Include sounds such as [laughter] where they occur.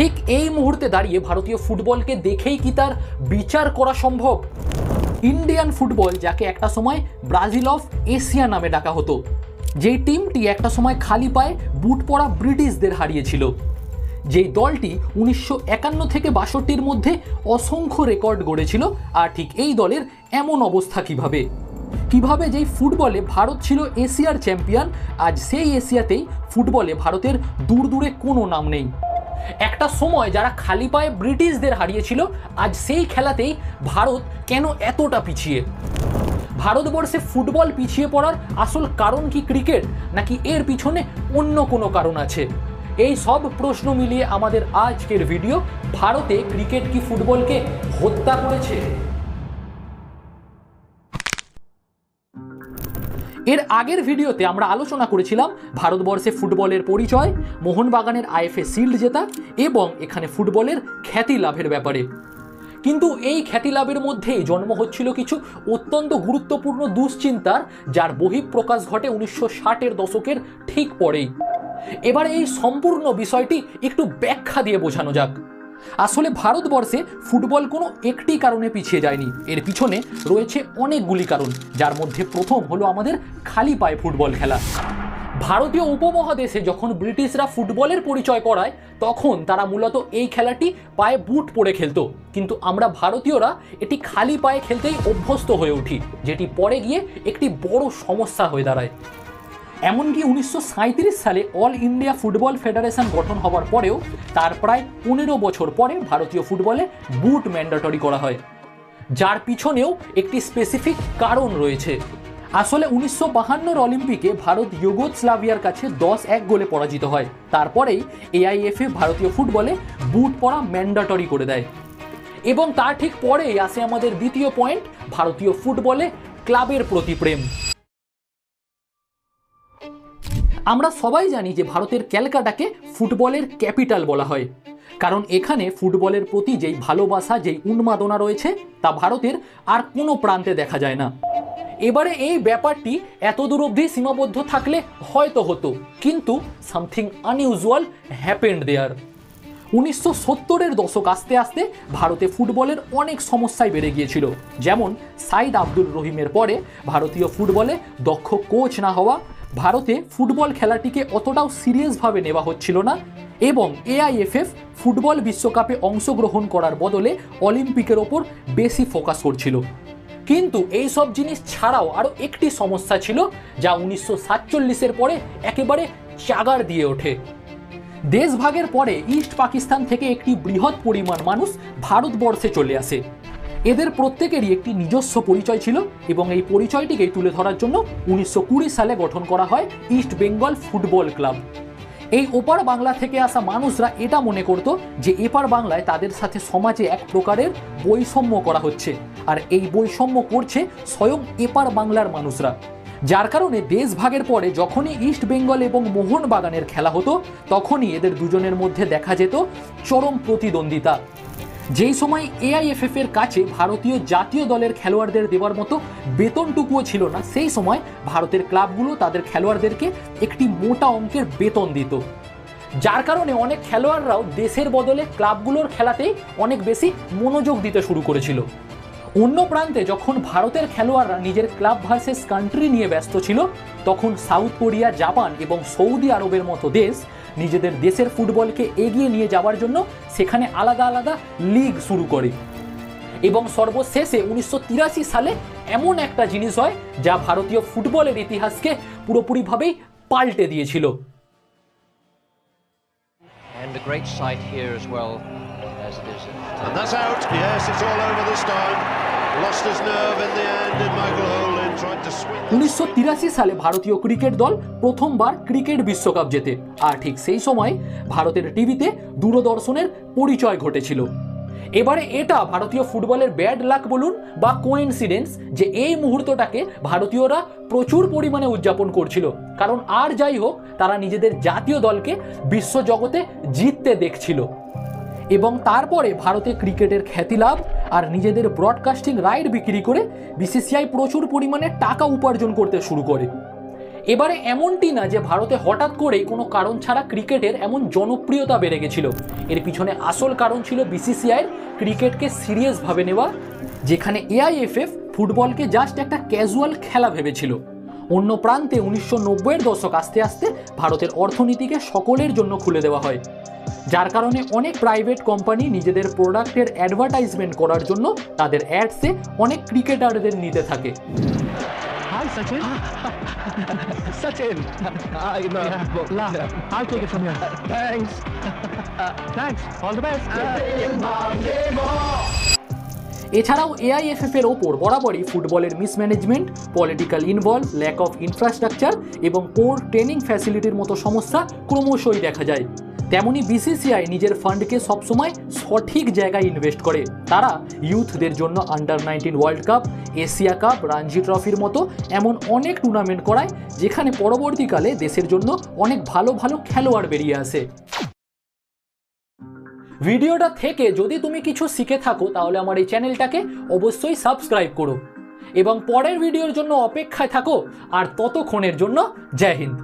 ঠিক এই মুহূর্তে দাঁড়িয়ে ভারতীয় ফুটবলকে দেখেই কি তার বিচার করা সম্ভব? ইন্ডিয়ান ফুটবল, যাকে একটা সময় ব্রাজিল অফ এশিয়া নামে ডাকা হতো। যেই টিমটি একটা সময় খালি পায়ে বুট পরা ব্রিটিশদের হারিয়েছিল। যেই দলটি উনিশশো একান্ন থেকে বাষট্টির মধ্যে অসংখ্য রেকর্ড গড়েছিল, আর ঠিক এই দলের এমন অবস্থা কীভাবে? কীভাবে যেই ফুটবলে ভারত ছিল এশিয়ার চ্যাম্পিয়ন, আজ সেই এশিয়াতেই ফুটবলে ভারতের দূর দূরে কোনো নাম নেই। একটা সময় যারা খালি পায়ে ব্রিটিশদের হারিয়েছিল, আজ সেই খেলাতেই ভারত কেন এতটা পিছিয়ে? ভারতবর্ষে ফুটবল পিছিয়ে পড়ার আসল কারণ কি ক্রিকেট, নাকি এর পিছনে অন্য কোনো কারণ আছে? এই সব প্রশ্ন মিলিয়ে আমাদের আজকের ভিডিও, ভারতে ক্রিকেট কি ফুটবলকে হত্যা করেছে? এর আগের ভিডিওতে আমরা আলোচনা করেছিলাম ভারতবর্ষে ফুটবলের পরিচয়, মোহনবাগানের আইএফএ শিল্ড জেতা এবং এখানে ফুটবলের খ্যাতি লাভের ব্যাপারে। কিন্তু এই খ্যাতি লাভের মধ্যেই জন্ম হচ্ছিল কিছু অত্যন্ত গুরুত্বপূর্ণ দুশ্চিন্তার, যার বহিঃপ্রকাশ ঘটে উনিশশো ষাটের দশকের ঠিক পরেই। এবার এই সম্পূর্ণ বিষয়টি একটু ব্যাখ্যা দিয়ে বোঝানো যাক। আসলে ভারতবর্ষে ফুটবল কোনো একটি কারণে পিছিয়ে যায়নি। এর পিছনে রয়েছে অনেকগুলি কারণ, যার মধ্যে প্রথম হলো আমাদের খালি পায়ে ফুটবল খেলা। ভারতীয় উপমহাদেশে যখন ব্রিটিশরা ফুটবলের পরিচয় করায়, তখন তারা মূলত এই খেলাটি পায়ে বুট পরে খেলতো। কিন্তু আমরা ভারতীয়রা এটি খালি পায়ে খেলতেই অভ্যস্ত হয়ে উঠি, যেটি পরে গিয়ে একটি বড় সমস্যা হয়ে দাঁড়ায়। এমনকি উনিশশো সাঁইত্রিশ সালে অল ইন্ডিয়া ফুটবল ফেডারেশন গঠন হওয়ার পরেও তার প্রায় পনেরো বছর পরে ভারতীয় ফুটবলে বুট ম্যান্ডেটরি করা হয়। যার পিছনেও একটি স্পেসিফিক কারণ রয়েছে। আসলে উনিশশো বাহান্নর অলিম্পিকে ভারত ইউগোস্লাভিয়ার কাছে দশ এক গোলে পরাজিত হয়। তারপরেই এআইএফএ ভারতীয় ফুটবলে বুট পরা ম্যান্ডেটরি করে দেয়। এবং তার ঠিক পরেই আসে আমাদের দ্বিতীয় পয়েন্ট, ভারতীয় ফুটবলে ক্লাবের প্রতি প্রেম। আমরা সবাই জানি যে ভারতের ক্যালকাটাকে ফুটবলের ক্যাপিটাল বলা হয়। কারণ এখানে ফুটবলের প্রতি যেই ভালোবাসা, যেই উন্মাদনা রয়েছে, তা ভারতের আর কোনো প্রান্তে দেখা যায় না। এবারে এই ব্যাপারটি এত দূর অবধি সীমাবদ্ধ থাকলে হয়তো হতো, কিন্তু সামথিং আনইউজুয়াল হ্যাপেন্ড দেয়ার। উনিশশো সত্তরের দশক আস্তে আস্তে ভারতে ফুটবলের অনেক সমস্যাই বেড়ে গিয়েছিল। যেমন সাইদ আব্দুল রহিমের পরে ভারতীয় ফুটবলে দক্ষ কোচ না হওয়া ভারতে ফুটবল খেলাটিকে অতটাও সিরিয়াসভাবে নেওয়া হচ্ছিল না এবং এআইএফএফ ফুটবল বিশ্বকাপে অংশগ্রহণ করার বদলে অলিম্পিকের ওপর বেশি ফোকাস করছিল। কিন্তু এই সব জিনিস ছাড়াও আরও একটি সমস্যা ছিল যা উনিশশো সাতচল্লিশের পরে একেবারে চাগার দিয়ে ওঠে। দেশভাগের পরে ইস্ট পাকিস্তান থেকে একটি বৃহৎ পরিমাণ মানুষ ভারতবর্ষে চলে আসে। এদের প্রত্যেকেরই একটি নিজস্ব পরিচয় ছিল এবং এই পরিচয়টিকে তুলে ধরার জন্য উনিশশো কুড়ি সালে গঠন করা হয় ইস্ট বেঙ্গল ফুটবল ক্লাব। এই ওপার বাংলা থেকে আসা মানুষরা এটা মনে করত যে এপার বাংলায় তাদের সাথে সমাজে এক প্রকারের বৈষম্য করা হচ্ছে আর এই বৈষম্য করছে স্বয়ং এপার বাংলার মানুষরা। যার কারণে দেশ ভাগের পরে যখনই ইস্ট বেঙ্গল এবং মোহনবাগানের খেলা হতো, তখনই এদের দুজনের মধ্যে দেখা যেত চরম প্রতিদ্বন্দ্বিতা। যেই সময় এআইএফএফ এর কাছে ভারতীয় জাতীয় দলের খেলোয়াড়দের দেওয়ার মতো বেতনটুকুও ছিল না, সেই সময় ভারতের ক্লাবগুলো তাদের খেলোয়াড়দেরকে একটি মোটা অঙ্কের বেতন দিত। যার কারণে অনেক খেলোয়াড়রাও দেশের বদলে ক্লাবগুলোর খেলাতেই অনেক বেশি মনোযোগ দিতে শুরু করেছিল। অন্য প্রান্তে যখন ভারতের খেলোয়াড়রা নিজের ক্লাব ভার্সেস কান্ট্রি নিয়ে ব্যস্ত ছিল, তখন সাউথ কোরিয়া, জাপান এবং সৌদি আরবের মতো দেশ নিজেদের দেশের ফুটবলকে এগিয়ে নিয়ে যাওয়ার জন্য সেখানে আলাদা আলাদা লিগ শুরু করে এবং সর্বশেষে উনিশশো তিরাশি সালে এমন একটা জিনিস হয় যা ভারতীয় ফুটবলের ইতিহাসকে পুরোপুরিভাবেই পাল্টে দিয়েছিল And the great sight here as well. And that's out. Yes, it's all over this time. Lost his nerve in the end, and Michael Holden tried to swing. উনিশশো সালে ভারতীয় ক্রিকেট দল প্রথমবার ক্রিকেট বিশ্বকাপ জেতে আর ঠিক সেই সময় ভারতের টিভিতে দূরদর্শনের পরিচয় ঘটেছিল এবারে এটা ভারতীয় ফুটবলের ব্যাড লাক বলুন বা কোইন্সিডেন্স যে এই মুহূর্তটাকে ভারতীয়রা প্রচুর পরিমাণে উদযাপন করছিল কারণ আর যাই হোক তারা নিজেদের জাতীয় দলকে বিশ্বজগতে জিততে দেখছিল এবং তারপরে ভারতে ক্রিকেটের খ্যাতি লাভ আর নিজেদের ব্রডকাস্টিং রাইট বিক্রি করে বিসিসিআই প্রচুর পরিমাণে টাকা উপার্জন করতে শুরু করে। এবারে এমনটি না যে ভারতে হঠাৎ করেই কোনো কারণ ছাড়া ক্রিকেটের এমন জনপ্রিয়তা বেড়ে গেছিল। এর পিছনে আসল কারণ ছিল বিসিসিআইয়ের ক্রিকেটকে সিরিয়াসভাবে নেওয়া, যেখানে এআইএফএফ ফুটবলকে জাস্ট একটা ক্যাজুয়াল খেলা ভেবেছিল। অন্য প্রান্তে উনিশশো নব্বইয়ের দশক আস্তে আস্তে ভারতের অর্থনীতিকে সকলের জন্য খুলে দেওয়া হয়। যার কারণে অনেক প্রাইভেট কোম্পানি নিজেদের প্রোডাক্টের অ্যাডভার্টাইজমেন্ট করার জন্য তাদের অ্যাডসে অনেক ক্রিকেটারদের নিতে থাকে Hi, Sachin. [laughs] Sachin. I know. Yeah. I'll take it from here. [laughs] Thanks. [laughs] thanks. All the best. এছাড়াও এআইএফএফ এর ওপর বরাবরই ফুটবলের mismanagement political involve lack of infrastructure এবং পোর ট্রেনিং ফ্যাসিলিটির মতো সমস্যা ক্রমশই দেখা যায় তেমনি বিসিসিআই নিজের ফান্ডকে সবসময় সঠিক জায়গায় ইনভেস্ট করে। তারা ইউথদের জন্য under nineteen world cup Asia cup Ranji ট্রফির মতো এমন অনেক টুর্নামেন্ট করায়, যেখানে পরবর্তীকালে দেশের জন্য অনেক ভালো ভালো খেলোয়াড় বেরিয়ে আসে। ভিডিওটা থেকে যদি তুমি কিছু শিখে থাকো, তাহলে আমার এই চ্যানেলটাকে অবশ্যই সাবস্ক্রাইব করো। এবং পরের ভিডিওর জন্য অপেক্ষায় থাকো, আর ততক্ষণের জন্য জয় হিন্দ।